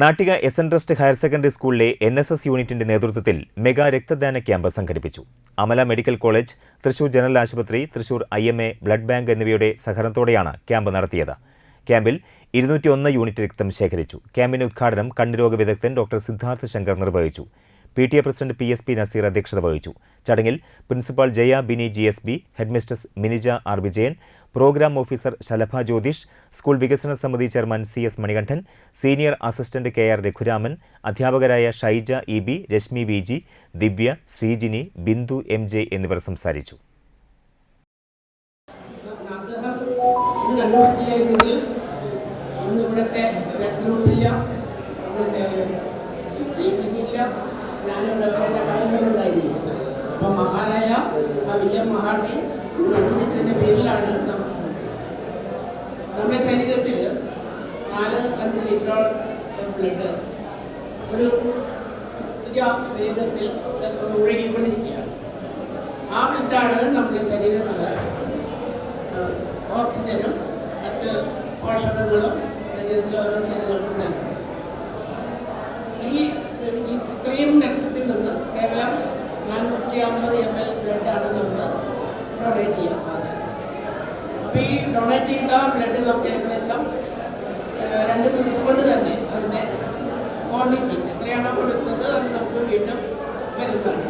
Nattika S N trust higher secondary സ്കൂളിലെ N S S യൂണിറ്റിന്റെ നേതൃത്വത്തിൽ മെഗാ രക്തദാന ക്യാമ്പ് സംഘടിപ്പിച്ചു. Amala medical college Thrissur general ആശുപത്രി Thrissur I M A blood bank എന്നിവയുടെ സഹകരണത്തോടെയാണ് ക്യാമ്പ് നടത്തിയത്. ക്യാമ്പിൽ ഇരുന്നൂറ്റിയൊന്ന് യൂണിറ്റ് രക്തം ശേഖരിച്ചു. ക്യാമ്പിന്റെ ഉദ്ഘാടനം കണ്ണുരോഗ വിദഗ്ധൻ ഡോക്ടർ സിദ്ധാർത്ഥ ശങ്കർ നിർവഹിച്ചു. P T A president P S P Nazeer അധ്യക്ഷത വഹിച്ചു. ചടങ്ങിൽ principal Jaya Bini G S B headmistress Minija R Vijayan program officer Shalabha Jyothish school വികസന സമിതി chairman C S Manikandan senior assistant K R Raghuraman അധ്യാപകരായ Shaija E B Rashmi V G Divya Sreejini Bindu M J എന്നിവർ സംസാരിച്ചു. അപ്പം മഹാനായ William മഹാട്ടി ഇത് കണ്ടുപിടിച്ചതിന്റെ പേരിലാണ് നമ്മൾ നമ്മുടെ ശരീരത്തിൽ നാല് അഞ്ച് ലിറ്റർ ബ്ലഡ് ഒരു ഇത്തിരി വേഗത്തിൽ ഒഴുകിക്കൊണ്ടിരിക്കുകയാണ്. ആ ബ്ലഡാണ് നമ്മുടെ ശരീരത്തിൽ ഓക്സിജനും മറ്റ് പോഷകങ്ങളും ശരീരത്തിലെ ഓരോ സെല്ലുകൾക്കും നൽകും. ഈ ഈ ഇത്രയും രക്തത്തിൽ നിന്ന് കേവലം നാനൂറ്റി അമ്പത് എം എൽ ബ്ലഡാണ് നമ്മൾ ഡൊണേറ്റ് ചെയ്യാൻ സാധിക്കും അപ്പോൾ ഈ ഡൊണേറ്റ് ചെയ്ത ബ്ലഡ് നമുക്ക് ഏകദേശം രണ്ട് ദിവസം കൊണ്ട് തന്നെ അതിന്റെ ക്വാണ്ടിറ്റി എത്രയാണോ കൊടുത്തത് അത് നമുക്ക് വീണ്ടും വരുന്നതാണ്.